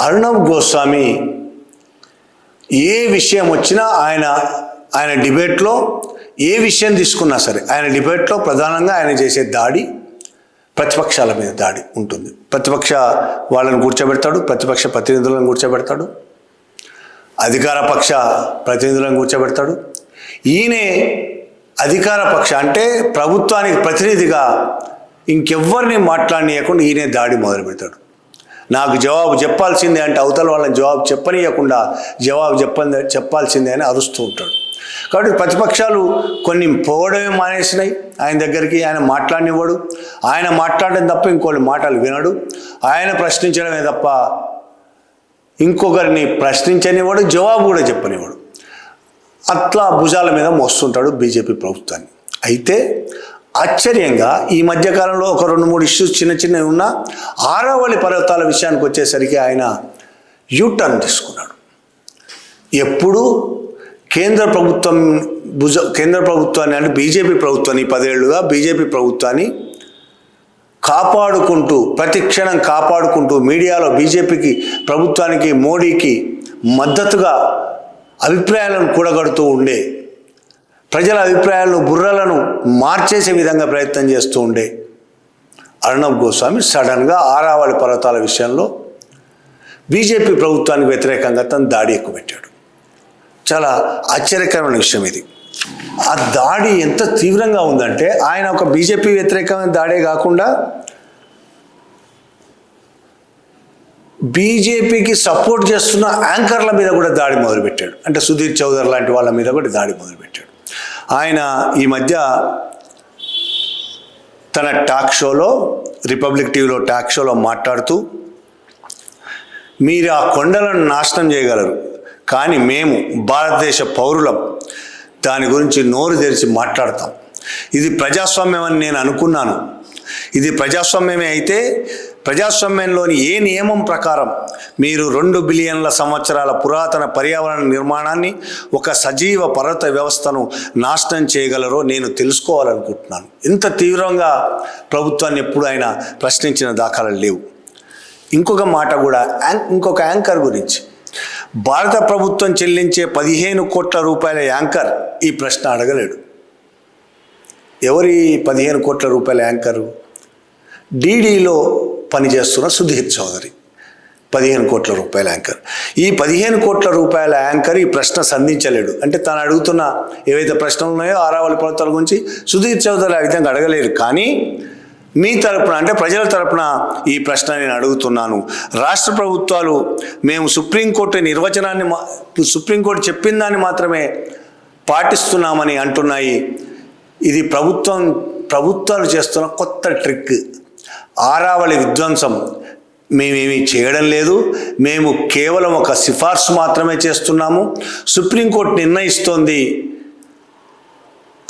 అర్ణబ్ గోస్వామి ఏ విషయం వచ్చినా ఆయన ఆయన డిబేట్లో ఏ విషయం తీసుకున్నా సరే ఆయన డిబేట్లో ప్రధానంగా ఆయన చేసే దాడి ప్రతిపక్షాల మీద దాడి ఉంటుంది. ప్రతిపక్ష వాళ్ళని కూర్చోబెడతాడు ప్రతిపక్ష ప్రతినిధులను కూర్చోబెడతాడు అధికార పక్ష ప్రతినిధులను కూర్చోబెడతాడు. ఈయనే అధికార పక్ష అంటే ప్రభుత్వానికి ప్రతినిధిగా ఇంకెవ్వరిని మాట్లాడనీయకుండా ఈయనే దాడి మొదలు పెడతాడు నాకు జవాబు చెప్పాల్సిందే అంటే అవతల వాళ్ళని జవాబు చెప్పనీయకుండా జవాబు చెప్ప చెప్పాల్సిందే అని అరుస్తూ ఉంటాడు. కాబట్టి ప్రతిపక్షాలు కొన్ని పోవడమే మానేసినాయి. ఆయన దగ్గరికి ఆయన మాట్లాడినివ్వడు. ఆయన మాట్లాడడం తప్ప ఇంకోళ్ళ మాటలు వినడు. ఆయన ప్రశ్నించడమే తప్ప ఇంకొకరిని ప్రశ్నించనివాడు జవాబు కూడా చెప్పనివాడు అట్లా భుజాల మీద మోస్తుంటాడు బీజేపీ ప్రభుత్వాన్ని. అయితే ఆశ్చర్యంగా ఈ మధ్యకాలంలో ఒక రెండు మూడు ఇష్యూస్ చిన్న చిన్నవి ఉన్నా ఆరావళి పర్వతాల విషయానికి వచ్చేసరికి ఆయన యూటర్న్ తీసుకున్నాడు. ఎప్పుడు కేంద్ర ప్రభుత్వం భుజ కేంద్ర ప్రభుత్వాన్ని అంటే బీజేపీ ప్రభుత్వాన్ని పదేళ్ళుగా బీజేపీ ప్రభుత్వాన్ని కాపాడుకుంటూ ప్రతి క్షణం కాపాడుకుంటూ మీడియాలో బీజేపీకి ప్రభుత్వానికి మోడీకి మద్దతుగా అభిప్రాయాలను కూడగడుతూ ఉండే ప్రజల అభిప్రాయాలను బుర్రలను మార్చేసే విధంగా ప్రయత్నం చేస్తూ ఉండే అర్ణబ్ గోస్వామి సడన్గా ఆరావళి పర్వతాల విషయంలో బీజేపీ ప్రభుత్వానికి వ్యతిరేకంగా తను దాడి ఎక్కుపెట్టాడు చాలా ఆశ్చర్యకరమైన విషయం ఇది. ఆ దాడి ఎంత తీవ్రంగా ఉందంటే ఆయన ఒక బీజేపీ వ్యతిరేకమైన దాడే కాకుండా బీజేపీకి సపోర్ట్ చేస్తున్న యాంకర్ల మీద కూడా దాడి మొదలుపెట్టాడు. అంటే సుధీర్ చౌదరి లాంటి వాళ్ళ మీద కూడా దాడి మొదలుపెట్టాడు. ఆయన ఈ మధ్య తన టాక్ షోలో రిపబ్లిక్ టీవీలో టాక్ షోలో మాట్లాడుతూ మీరు ఆ కొండలను నాశనం చేయగలరు కానీ మేము భారతదేశ పౌరులం. దాని గురించి నోరు తెరిచి మాట్లాడతాం. ఇది ప్రజాస్వామ్యం అని నేను అనుకున్నాను. ఇది ప్రజాస్వామ్యమే అయితే ప్రజాస్వామ్యంలోని ఏ నియమం ప్రకారం మీరు రెండు బిలియన్ల సంవత్సరాల పురాతన పర్యావరణ నిర్మాణాన్ని ఒక సజీవ పర్వత వ్యవస్థను నాశనం చేయగలరో నేను తెలుసుకోవాలనుకుంటున్నాను. ఇంత తీవ్రంగా ప్రభుత్వాన్ని ఎప్పుడు ఆయన ప్రశ్నించిన దాఖలాలు లేవు. ఇంకొక మాట కూడా యాం- ఇంకొక యాంకర్ గురించి. భారత ప్రభుత్వం చెల్లించే పదిహేను కోట్ల రూపాయల యాంకర్ ఈ ప్రశ్న అడగలేడు. ఎవరి పదిహేను కోట్ల రూపాయల యాంకరు? డీడీలో పనిచేస్తున్న సుధీర్ చౌదరి. పదిహేను కోట్ల రూపాయల యాంకర్. ఈ పదిహేను కోట్ల రూపాయల యాంకర్ ఈ ప్రశ్న సంధించలేడు. అంటే తను అడుగుతున్న ఏవైతే ప్రశ్నలు ఉన్నాయో ఆరావళి పర్వతాల గురించి సుధీర్ చౌదరి ఆ విధంగా అడగలేరు. కానీ మీ తరపున అంటే ప్రజల తరపున ఈ ప్రశ్న నేను అడుగుతున్నాను. రాష్ట్ర ప్రభుత్వాలు మేము సుప్రీంకోర్టు నిర్వచనాన్ని మా- సుప్రీంకోర్టు చెప్పిన దాన్ని మాత్రమే పాటిస్తున్నామని అంటున్నాయి. ఇది ప్రభుత్వం ప్రభుత్వాలు చేస్తున్న కొత్త ట్రిక్. ఆరావళి విధ్వంసం. మేమేమీ చేయడం లేదు. మేము కేవలం ఒక సిఫార్సు మాత్రమే చేస్తున్నాము. సుప్రీంకోర్టు నిర్ణయిస్తోంది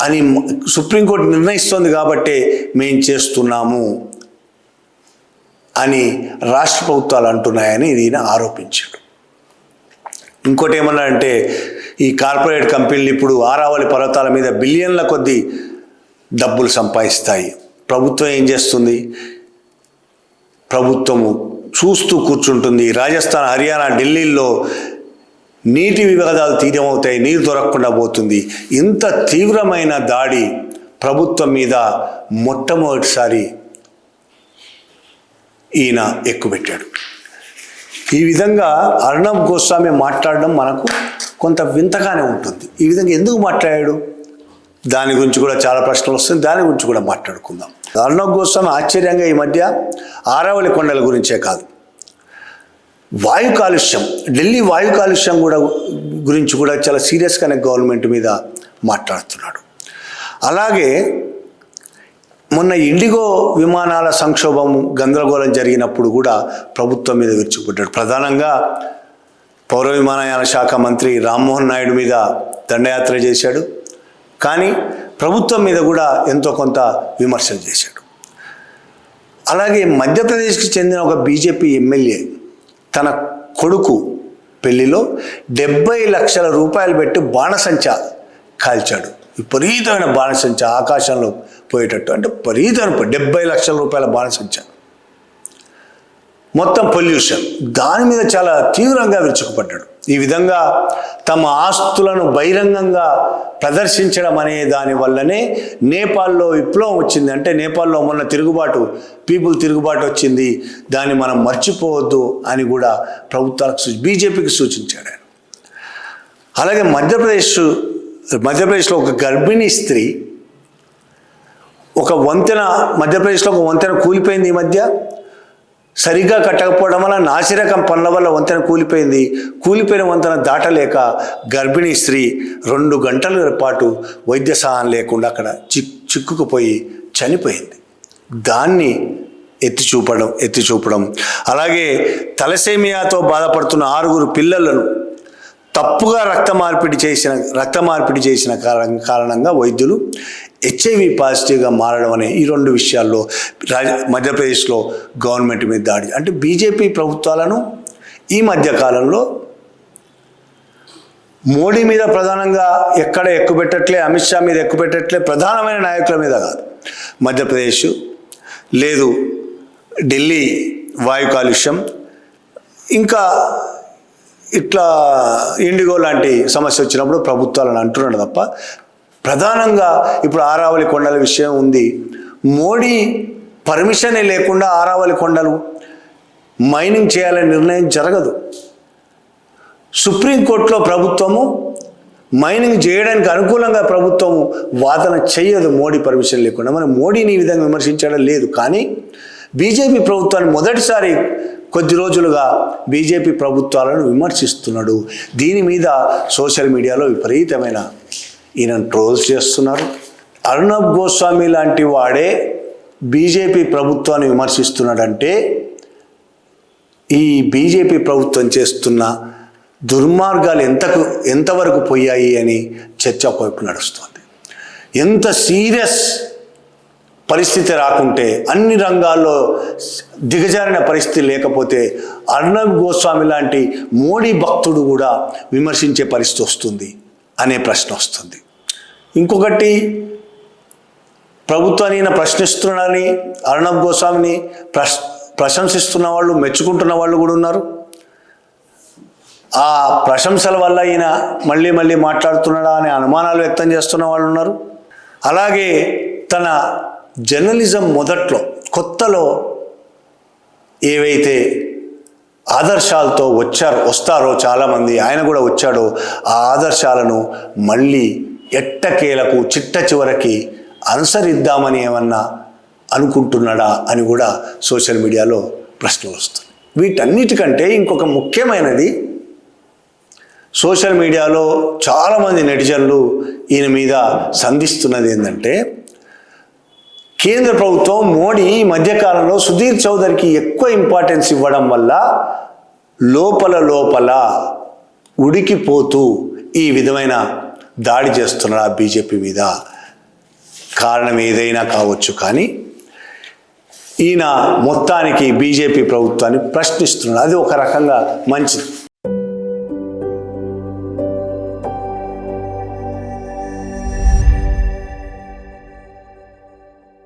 అని సుప్రీంకోర్టు నిర్ణయిస్తోంది కాబట్టే మేము చేస్తున్నాము అని రాష్ట్ర ప్రభుత్వాలు అంటున్నాయని ఈయన ఆరోపించాడు ఇంకోటి ఏమన్నాడంటే ఈ కార్పొరేట్ కంపెనీలు ఇప్పుడు ఆరావళి పర్వతాల మీద బిలియన్ల కొద్దీ డబ్బులు సంపాదిస్తాయి. ప్రభుత్వం ఏం చేస్తుంది? ప్రభుత్వము చూస్తూ కూర్చుంటుంది. రాజస్థాన్ హర్యానా ఢిల్లీలో నీటి వివాదాలు తీవ్రమవుతాయి నీరు దొరకకుండా పోతుంది. ఇంత తీవ్రమైన దాడి ప్రభుత్వం మీద మొట్టమొదటిసారి ఈయన ఎక్కుపెట్టాడు. ఈ విధంగా అర్ణబ్ గోస్వామి మాట్లాడడం మనకు కొంత వింతగానే ఉంటుంది. ఈ విధంగా ఎందుకు మాట్లాడాడు? దాని గురించి కూడా చాలా ప్రశ్నలు వస్తుంది దాని గురించి కూడా మాట్లాడుకుందాం. అర్ణబ్ గోస్వామి ఆశ్చర్యంగా ఈ మధ్య ఆరావళి కొండల గురించే కాదు. వాయు కాలుష్యం ఢిల్లీ వాయు కాలుష్యం కూడా గురించి కూడా చాలా సీరియస్గానే గవర్నమెంట్ మీద మాట్లాడుతున్నాడు. అలాగే మొన్న ఇండిగో విమానాల సంక్షోభం గందరగోళం జరిగినప్పుడు కూడా ప్రభుత్వం మీద విరుచుకుపడ్డాడు. ప్రధానంగా పౌర విమానయాన శాఖ మంత్రి రామ్మోహన్ నాయుడు మీద దండయాత్ర చేశాడు. కానీ ప్రభుత్వం మీద కూడా ఎంతో కొంత విమర్శలు చేశాడు. అలాగే మధ్యప్రదేశ్కి చెందిన ఒక బీజేపీ ఎమ్మెల్యే తన కొడుకు పెళ్ళిలో డెబ్బై లక్షల రూపాయలు పెట్టి బాణసంచ కాల్చాడు. విపరీతమైన బాణసంచ ఆకాశంలో పోయేటట్టు. అంటే విపరీతమైన డెబ్బై లక్షల రూపాయల బాణసంచ. మొత్తం పొల్యూషన్. దాని మీద చాలా తీవ్రంగా విరుచుకుపడ్డాడు. ఈ విధంగా తమ ఆస్తులను బహిరంగంగా ప్రదర్శించడం అనే దాని వల్లనే నేపాల్లో విప్లవం వచ్చింది. అంటే నేపాల్లో మొన్న తిరుగుబాటు పీపుల్ తిరుగుబాటు వచ్చింది. దాన్ని మనం మర్చిపోవద్దు అని కూడా ప్రభుత్వాలకు సూచి బీజేపీకి సూచించాడు ఆయన. అలాగే మధ్యప్రదేశ్ మధ్యప్రదేశ్లో ఒక గర్భిణీ స్త్రీ ఒక వంతెన మధ్యప్రదేశ్లో ఒక వంతెన కూలిపోయింది ఈ మధ్య. సరిగ్గా కట్టకపోవడం వల్ల నాసిరకం పనుల వల్ల వంతెన కూలిపోయింది. కూలిపోయిన వంతెన దాటలేక గర్భిణీ స్త్రీ రెండు గంటల పాటు వైద్య సహాయం లేకుండా అక్కడ చిక్ చిక్కుకుపోయి చనిపోయింది. దాన్ని ఎత్తి చూపడం ఎత్తి చూపడం. అలాగే తలసేమియాతో బాధపడుతున్న ఆరుగురు పిల్లలను తప్పుగా రక్త మార్పిడి చేసిన రక్త మార్పిడి చేసిన కారణంగా వైద్యులు హెచ్ఐవి పాజిటివ్గా మారడం అనే ఈ రెండు విషయాల్లో రాజ మధ్యప్రదేశ్లో గవర్నమెంట్ మీద దాడి. అంటే బీజేపీ ప్రభుత్వాలను ఈ మధ్యకాలంలో మోడీ మీద ప్రధానంగా ఎక్కడ ఎక్కుపెట్టట్లే అమిత్ షా మీద ఎక్కుపెట్టట్లే ప్రధానమైన నాయకుల మీద కాదు. మధ్యప్రదేశ్ లేదు ఢిల్లీ వాయు కాలుష్యం ఇంకా ఇట్లా ఇండిగో లాంటి సమస్య వచ్చినప్పుడు ప్రభుత్వాలను అంటున్నాడు తప్ప ప్రధానంగా ఇప్పుడు ఆరావళి కొండల విషయం ఉంది. మోడీ పర్మిషనే లేకుండా ఆరావళి కొండలు మైనింగ్ చేయాలనే నిర్ణయం జరగదు. సుప్రీంకోర్టులో ప్రభుత్వము మైనింగ్ చేయడానికి అనుకూలంగా ప్రభుత్వము వాదన చేయదు మోడీ పర్మిషన్ లేకుండా. మనం మోడీని ఈ విధంగా విమర్శించడం లేదు. కానీ బీజేపీ ప్రభుత్వాన్ని మొదటిసారి కొద్ది రోజులుగా బీజేపీ ప్రభుత్వాలను విమర్శిస్తున్నాడు. దీని మీద సోషల్ మీడియాలో విపరీతమైన ఈయన ట్రోల్స్ చేస్తున్నారు. అర్ణబ్ గోస్వామి లాంటి వాడే బీజేపీ ప్రభుత్వాన్ని విమర్శిస్తున్నాడంటే ఈ బీజేపీ ప్రభుత్వం చేస్తున్న దుర్మార్గాలు ఎంతకు ఎంతవరకు పోయాయి అని చర్చ ఒకవైపు నడుస్తుంది. ఎంత సీరియస్ పరిస్థితి రాకుంటే అన్ని రంగాల్లో దిగజారిన పరిస్థితి లేకపోతే అర్ణబ్ గోస్వామి లాంటి మోడీ భక్తుడు కూడా విమర్శించే పరిస్థితి వస్తుంది. అనే ప్రశ్న వస్తుంది. ఇంకొకటి ప్రభుత్వాన్ని ఈయన ప్రశ్నిస్తున్నాడని అర్ణబ్ గోస్వామిని ప్రశ్ ప్రశంసిస్తున్న వాళ్ళు మెచ్చుకుంటున్న వాళ్ళు కూడా ఉన్నారు. ఆ ప్రశంసల వల్ల ఈయన మళ్ళీ మళ్ళీ మాట్లాడుతున్నాడా అనే అనుమానాలు వ్యక్తం చేస్తున్న వాళ్ళు ఉన్నారు. అలాగే తన జర్నలిజం మొదట్లో కొత్తలో ఏవైతే ఆదర్శాలతో వచ్చారు వస్తారో చాలామంది ఆయన కూడా వచ్చాడో ఆ ఆదర్శాలను మళ్ళీ ఎట్టకేలకు చిట్ట చివరికి అనుసరిద్దామని ఏమన్నా అనుకుంటున్నాడా అని కూడా సోషల్ మీడియాలో ప్రశ్నలు వస్తుంది వీటన్నిటికంటే ఇంకొక ముఖ్యమైనది సోషల్ మీడియాలో చాలామంది నెటిజన్లు ఈయన మీద సంధిస్తున్నది ఏంటంటే కేంద్ర ప్రభుత్వం మోడీ ఈ మధ్యకాలంలో సుధీర్ చౌదరికి ఎక్కువ ఇంపార్టెన్స్ ఇవ్వడం వల్ల లోపల లోపల ఉడికిపోతూ ఈ విధమైన దాడి చేస్తున్నారు ఆ బీజేపీ మీద. కారణం ఏదైనా కావచ్చు కానీ ఈయన మొత్తానికి బీజేపీ ప్రభుత్వాన్ని ప్రశ్నిస్తున్నాడు అది ఒక రకంగా మంచిది.